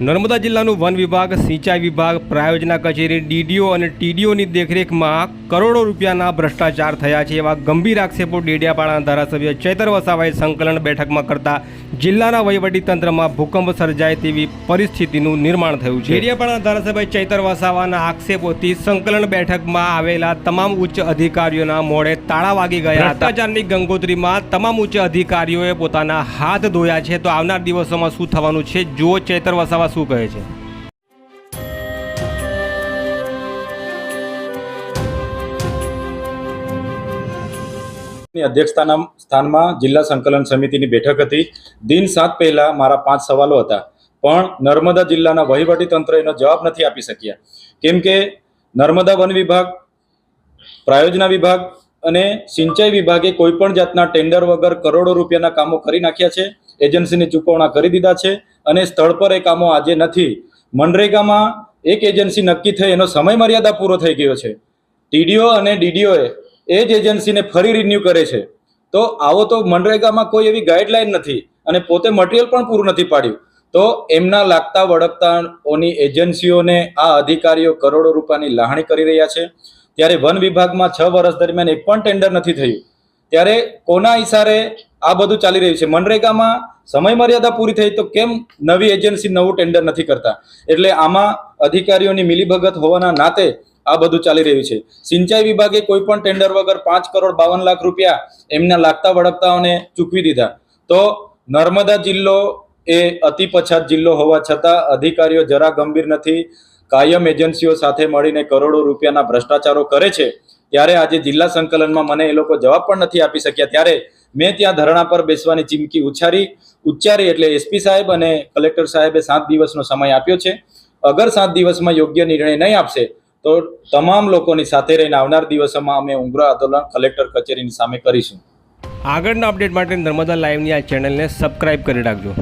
નર્મદા જિલ્લાનું વન વિભાગ, સિંચાઈ વિભાગ, પ્રાયોજના કચેરી, ડીડીઓ અને ટીડીઓની દેખરેખમાં કરોડો રૂપિયાના ભ્રષ્ટાચાર થયા છે એવા ગંભીર આક્ષેપો ડેડિયાપાડાના ધારાસભ્ય ચૈતર વસાવાએ સંકલન બેઠકમાં કરતા જિલ્લાના વહીવટીતંત્રમાં ભૂકંપ સર્જાય તેવી પરિસ્થિતિનું નિર્માણ થયું છે. ડેડિયાપાડાના ધારાસભ્ય ચૈતર વસાવાના આક્ષેપોથી સંકલન બેઠકમાં આવેલા તમામ ઉચ્ચ અધિકારીઓના મોડે તાળા વાગી ગયા ભ્રષ્ટાચારની ગંગોત્રીમાં તમામ ઉચ્ચ અધિકારીઓએ પોતાના હાથ ધોયા છે. તો આવનાર દિવસોમાં શું થવાનું છે? જુઓ ચૈતર વસાવા શું કહે છે? અધ્યક્ષતાના સ્થાનમાં જિલ્લા સંકલન સમિતિની બેઠક હતી. દિન સાત પહેલા મારા પાંચ સવાલો હતા. પણ નર્મદા જિલ્લાના વહીવટી તંત્ર એનો જવાબ નથી આપી શક્યા. કેમ કે નર્મદા વન વિભાગ, પ્રાયોજના વિભાગ અને સિંચાઈ વિભાગે કોઈ પણ જાતના ટેન્ડર વગર કરોડો રૂપિયાના કામો કરી નાખ્યા છે. એજન્સીની ચૂકવણા કરી દીધા છે. અને સ્થળ પર એ કામો આજે નથી. મનરેગામાં એક એજન્સી નક્કી થઈ, એનો સમય મર્યાદા પૂરો થઈ ગયો છે. ટીડીઓ અને ડીડીઓએ એ જ એજન્સીને ફરી રિન્યૂ કરે છે. તો આવો તો મનરેગામાં કોઈ એવી ગાઈડલાઈન નથી અને પોતે મટીરિયલ પણ પૂરું નથી પાડ્યું. તો એમના લાગતા વળગતાઓની એજન્સીઓને આ અધિકારીઓ કરોડો રૂપિયાની લાહણી કરી રહ્યા છે. ત્યારે વન વિભાગમાં છ વર્ષ દરમિયાન એક પણ ટેન્ડર નથી થયું. ત્યારે કોના ઈશારે આ બધું ચાલી રહ્યું છે. મનરેગામાં સમય મર્યાદા પૂરી થઈ તો કેમ નવી એજન્સી નવું ટેન્ડર નથી કરતા? એટલે આમાં અધિકારીઓની મિલીભગત હોવાના નાતે આ બધું ચાલી રહ્યું છે. સિંચાઈ વિભાગે કોઈ પણ ટેન્ડર વગર પાંચ કરોડ બાવન લાખ રૂપિયા એમના લાગતા વળગતાઓને ચૂકવી દીધા. તો નર્મદા જિલ્લો એ અતિ પછાત જિલ્લો હોવા છતાં અધિકારીઓ જરા ગંભીર નથી. કાયમ એજન્સીઓ સાથે મળીને કરોડો રૂપિયાના ભ્રષ્ટાચારો કરે છે. ત્યારે આજે જિલ્લા સંકલનમાં મને એ લોકો જવાબ પણ નથી આપી શક્યા. ત્યારે મેં ત્યાં ધરણા પર બેસવાની ચીમકી ઉચ્ચારી ઉચ્ચારી એટલે એસપી સાહેબ અને કલેક્ટર સાહેબે સાત દિવસનો સમય આપ્યો છે. અગર સાત દિવસમાં યોગ્ય નિર્ણય નહીં આપશે, તો તમામ લોકોની સાથે રહીને આવનાર દિવસોમાં અમે ઉગ્ર આંદોલન કલેક્ટર કચેરીની સામે કરીશું. આગળના અપડેટ માટે નર્મદા લાઈવની આ ચેનલને સબસ્ક્રાઇબ કરી રાખજો.